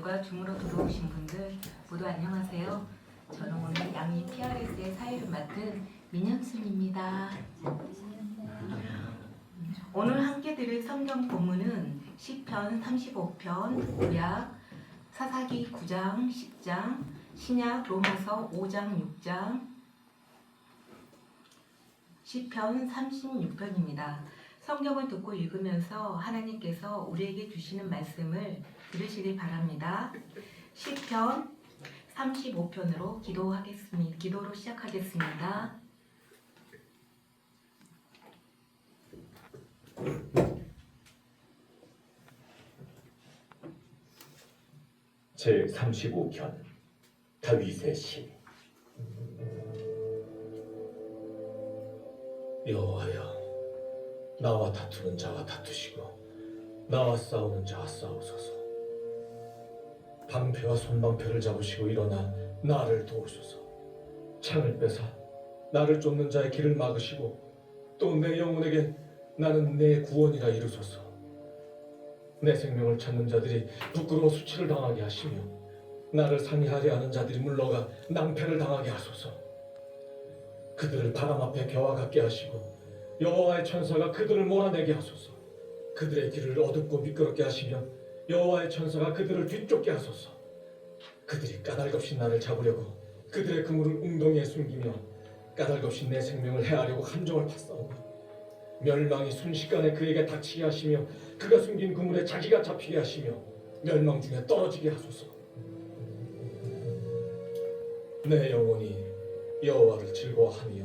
분들과 줌으로 들어오신 분들 모두 안녕하세요. 저는 오늘 양이 PRS의 사회를 맡은 민현순입니다. 오늘 함께 들을 성경 본문은 시편 35편, 구약, 사사기 9장, 10장, 신약 로마서 5장, 6장, 시편 36편입니다. 성경을 듣고 읽으면서 하나님께서 우리에게 주시는 말씀을 들으시길 바랍니다. 시편 35편으로 기도하겠습니다. 기도로 시작하겠습니다. 제 35편 다윗의 시 여호와여 나와 다투는 자와 다투시고 나와 싸우는 자와 싸우소서. 방패와 손방패를 잡으시고 일어나 나를 도우소서. 창을 빼사 나를 쫓는 자의 길을 막으시고 또 내 영혼에게 나는 내 구원이라 이루소서. 내 생명을 찾는 자들이 부끄러워 수치를 당하게 하시며 나를 상의하려 하는 자들이 물러가 낭패를 당하게 하소서. 그들을 바람 앞에 겨와 같게 하시고 여호와의 천사가 그들을 몰아내게 하소서. 그들의 길을 어둡고 미끄럽게 하시며 여호와의 천사가 그들을 뒤쫓게 하소서. 그들이 까닭없이 나를 잡으려고 그들의 그물을 웅덩이에 숨기며 까닭없이 내 생명을 해하려고 함정을 팠사오니 멸망이 순식간에 그에게 닥치게 하시며 그가 숨긴 그물에 자기가 잡히게 하시며 멸망 중에 떨어지게 하소서. 내 영혼이 여호와를 즐거워하며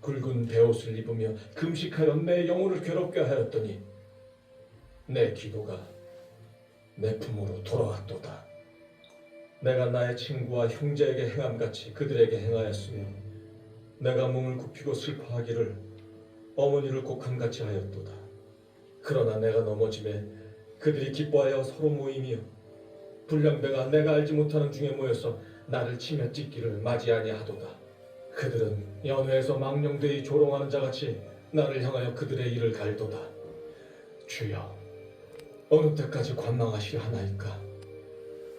굵은 베옷을 입으며 금식하여 내 영혼을 괴롭게 하였더니 내 기도가 내 품으로 돌아왔도다 내가 나의 친구와 형제에게 행함 같이 그들에게 행하였으며 내가 몸을 굽히고 슬퍼하기를 어머니를 곡함 같이 하였도다. 그러나 내가 넘어짐에 그들이 기뻐하여 서로 모이며 불량배가 내가 알지 못하는 중에 모여서 나를 치며 찢기를 맞이 아니하도다. 그들은 연회에서 망령되이 조롱하는 자같이 나를 향하여 그들의 일을 갈도다. 주여, 어느 때까지 관망하시려 하나이까?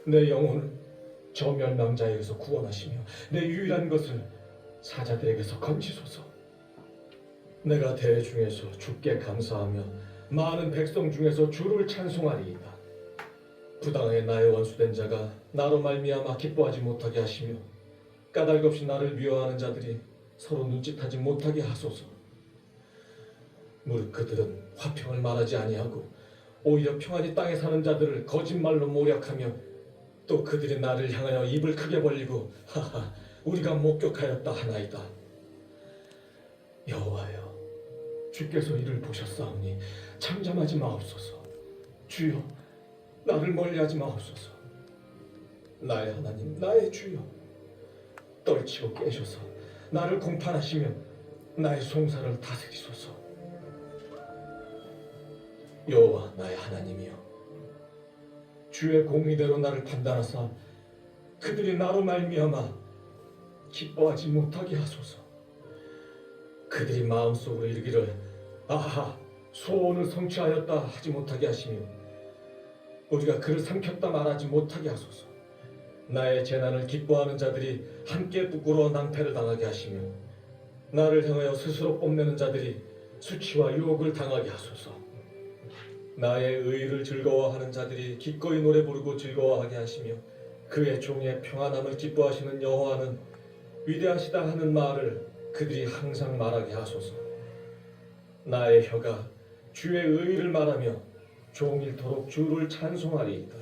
내 영혼을 저 멸망자에게서 구원하시며 내 유일한 것을 사자들에게서 건지소서. 내가 대중에서 주께 감사하며 많은 백성 중에서 주를 찬송하리이다. 부당하게 나의 원수된 자가 나로 말미암아 기뻐하지 못하게 하시며 까닭 없이 나를 미워하는 자들이 서로 눈짓하지 못하게 하소서. 무릇 그들은 화평을 말하지 아니하고 오히려 평안히 땅에 사는 자들을 거짓말로 모략하며 또 그들이 나를 향하여 입을 크게 벌리고 하하 우리가 목격하였다 하나이다. 여호와여 주께서 이를 보셨사오니 잠잠하지 마옵소서. 주여, 나를 멀리하지 마옵소서. 나의 하나님, 나의 주여, 떨치고 깨셔서 나를 공판하시며 나의 송사를 다스리소서. 여호와 나의 하나님이여, 주의 공의대로 나를 판단하사 그들이 나로 말미암아 기뻐하지 못하게 하소서. 그들이 마음속으로 이르기를 아하 소원을 성취하였다 하지 못하게 하시며 우리가 그를 삼켰다 말하지 못하게 하소서 나의 재난을 기뻐하는 자들이 함께 부끄러워 낭패를 당하게 하시며 나를 향하여 스스로 뽐내는 자들이 수치와 유혹을 당하게 하소서 나의 의를 즐거워하는 자들이 기꺼이 노래 부르고 즐거워하게 하시며 그의 종의 평안함을 기뻐하시는 여호와는 위대하시다 하는 말을 그들이 항상 말하게 하소서. 나의 혀가 주의 의를 말하며 종일토록 주를 찬송하리이다.